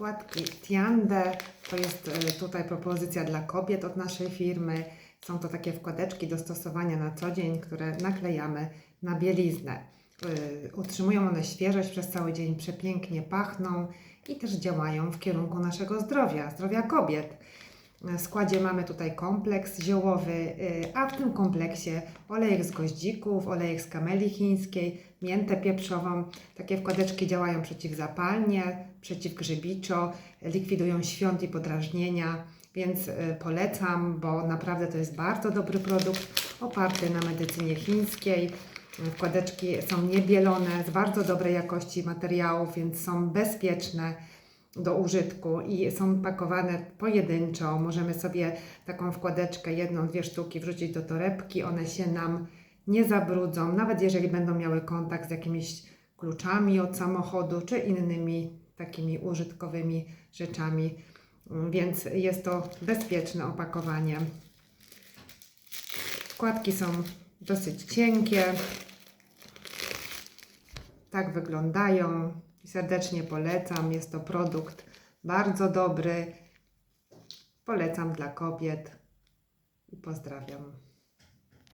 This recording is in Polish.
Płatki Tiande to jest e, tutaj propozycja dla kobiet od naszej firmy. Są to takie wkładeczki do stosowania na co dzień, które naklejamy na bieliznę. E, Utrzymują one świeżość przez cały dzień, przepięknie pachną i też działają w kierunku naszego zdrowia, zdrowia kobiet. W składzie mamy tutaj kompleks ziołowy, y, a w tym kompleksie olejek z goździków, olejek z kameli chińskiej, miętę pieprzową. Takie wkładeczki działają przeciwzapalnie, przeciwgrzybiczo, likwidują świąt i podrażnienia, więc y, polecam, bo naprawdę to jest bardzo dobry produkt oparty na medycynie chińskiej. Wkładeczki są niebielone, z bardzo dobrej jakości materiałów, więc są bezpieczne do użytku i są pakowane pojedynczo. Możemy sobie taką wkładeczkę, jedną, dwie sztuki wrzucić do torebki, one się nam nie zabrudzą, nawet jeżeli będą miały kontakt z jakimiś kluczami od samochodu czy innymi takimi użytkowymi rzeczami, więc jest to bezpieczne opakowanie. Wkładki są dosyć cienkie. Tak wyglądają. Serdecznie polecam. Jest to produkt bardzo dobry. Polecam dla kobiet i pozdrawiam.